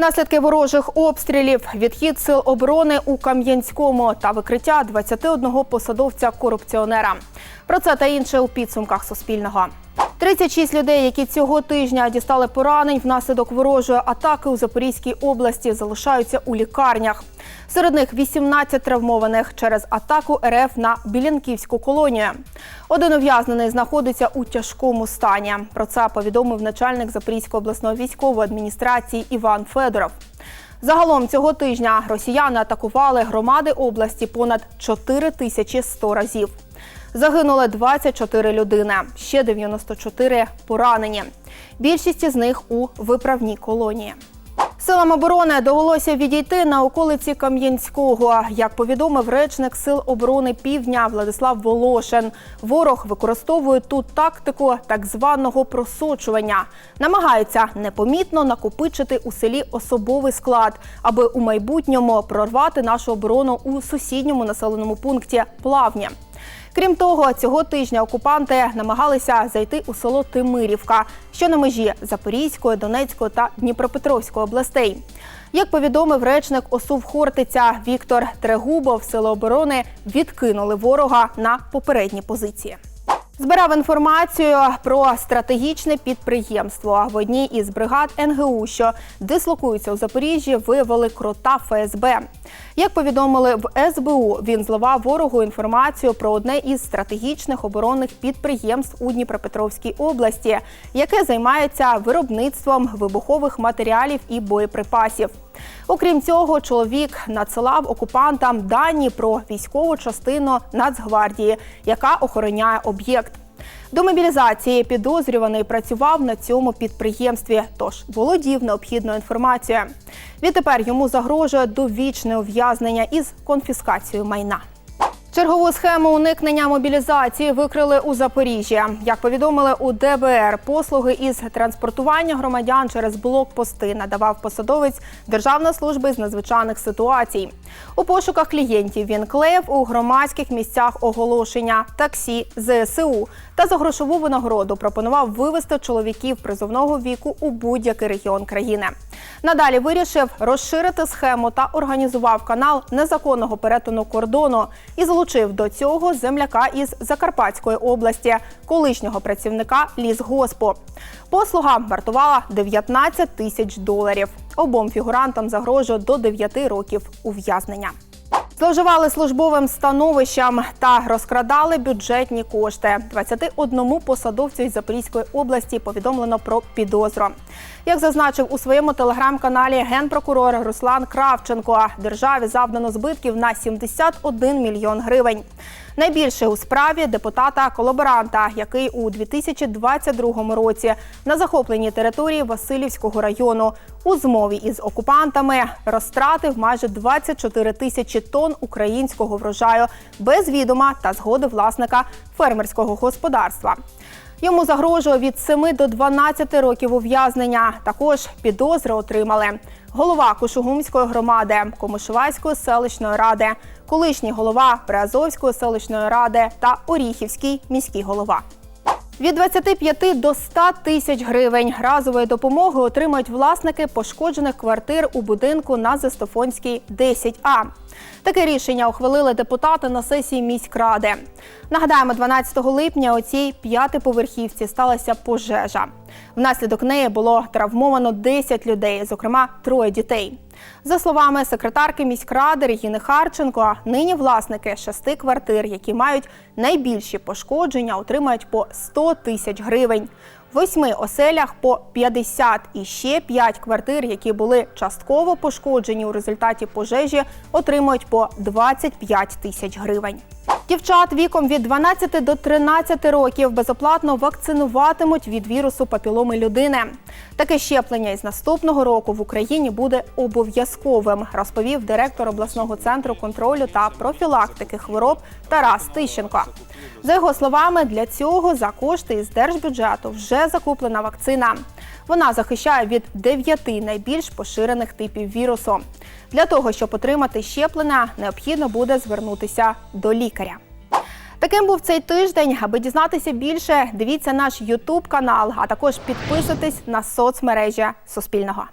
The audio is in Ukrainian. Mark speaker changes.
Speaker 1: Наслідки ворожих обстрілів, відхід сил оборони у Кам'янському та викриття 21 посадовця корупціонера. Про це та інше у підсумках Суспільного. 36 людей, які цього тижня дістали поранень внаслідок ворожої атаки у Запорізькій області, залишаються у лікарнях. Серед них 18 травмованих через атаку РФ на Білянківську колонію. Один ув'язнений знаходиться у тяжкому стані. Про це повідомив начальник Запорізької обласної військової адміністрації Іван Федоров. Загалом цього тижня росіяни атакували громади області понад 4100 разів. Загинули 24 людини, ще 94 поранені. Більшість із них у виправній колонії. Силам оборони довелося відійти на околиці Кам'янського. Як повідомив речник сил оборони Півдня Владислав Волошин, ворог використовує тут тактику так званого просочування, намагається непомітно накопичити у селі особовий склад, аби у майбутньому прорвати нашу оборону у сусідньому населеному пункті Плавні. Крім того, цього тижня окупанти намагалися зайти у село Тимирівка, що на межі Запорізької, Донецької та Дніпропетровської областей. Як повідомив речник ОСУВ Хортиця Віктор Трегубов, сили оборони відкинули ворога на попередні позиції. Збирав інформацію про стратегічне підприємство. В одній із бригад НГУ, що дислокуються у Запоріжжі, виявили крота ФСБ. Як повідомили в СБУ, він зливав ворогу інформацію про одне із стратегічних оборонних підприємств у Дніпропетровській області, яке займається виробництвом вибухових матеріалів і боєприпасів. Окрім цього, чоловік надсилав окупантам дані про військову частину Нацгвардії, яка охороняє об'єкт. До мобілізації підозрюваний працював на цьому підприємстві, тож володів необхідною інформацією. Відтепер йому загрожує довічне ув'язнення із конфіскацією майна. Чергову схему уникнення мобілізації викрили у Запоріжжі. Як повідомили у ДБР, послуги із транспортування громадян через блокпости надавав посадовець Державної служби з надзвичайних ситуацій. У пошуках клієнтів він клеїв у громадських місцях оголошення таксі ЗСУ та за грошову винагороду пропонував вивезти чоловіків призовного віку у будь-який регіон країни. Надалі вирішив розширити схему та організував канал незаконного перетину кордону і залучив до цього земляка із Закарпатської області, колишнього працівника лісгоспу. Послуга вартувала 19 тисяч доларів. Обом фігурантам загрожує до 9 років ув'язнення. Зловживали службовим становищем та розкрадали бюджетні кошти. 21 посадовцю із Запорізької області повідомлено про підозру. Як зазначив у своєму телеграм-каналі генпрокурор Руслан Кравченко, державі завдано збитків на 71 мільйон гривень. Найбільше у справі депутата-колаборанта, який у 2022 році на захопленій території Васильівського району у змові із окупантами розтратив майже 24 тисячі тонн українського врожаю без відома та згоди власника фермерського господарства. Йому загрожує від 7 до 12 років ув'язнення. Також підозри отримали голова Кушугумської громади, Комишувацької селищної ради, колишній голова Приазовської селищної ради та Оріхівський міський голова. Від 25 до 100 тисяч гривень разової допомоги отримають власники пошкоджених квартир у будинку на Зестофонській 10А. Таке рішення ухвалили депутати на сесії міськради. Нагадаємо, 12 липня у цій п'ятиповерхівці сталася пожежа. Внаслідок неї було травмовано 10 людей, зокрема троє дітей. За словами секретарки міськради Регіни Харченко, нині власники шести квартир, які мають найбільші пошкодження, отримають по 100 тисяч гривень. Восьми оселях по 50 і ще 5 квартир, які були частково пошкоджені у результаті пожежі, отримують по 25 тисяч гривень. Дівчат віком від 12 до 13 років безоплатно вакцинуватимуть від вірусу папіломи людини. Таке щеплення із наступного року в Україні буде обов'язковим, розповів директор обласного центру контролю та профілактики хвороб Тарас Тищенко. За його словами, для цього за кошти із держбюджету вже закуплена вакцина. Вона захищає від дев'яти найбільш поширених типів вірусу. Для того, щоб отримати щеплення, необхідно буде звернутися до лікаря. Таким був цей тиждень. Аби дізнатися більше, дивіться наш Ютуб канал, а також підписуйтесь на соцмережі Суспільного.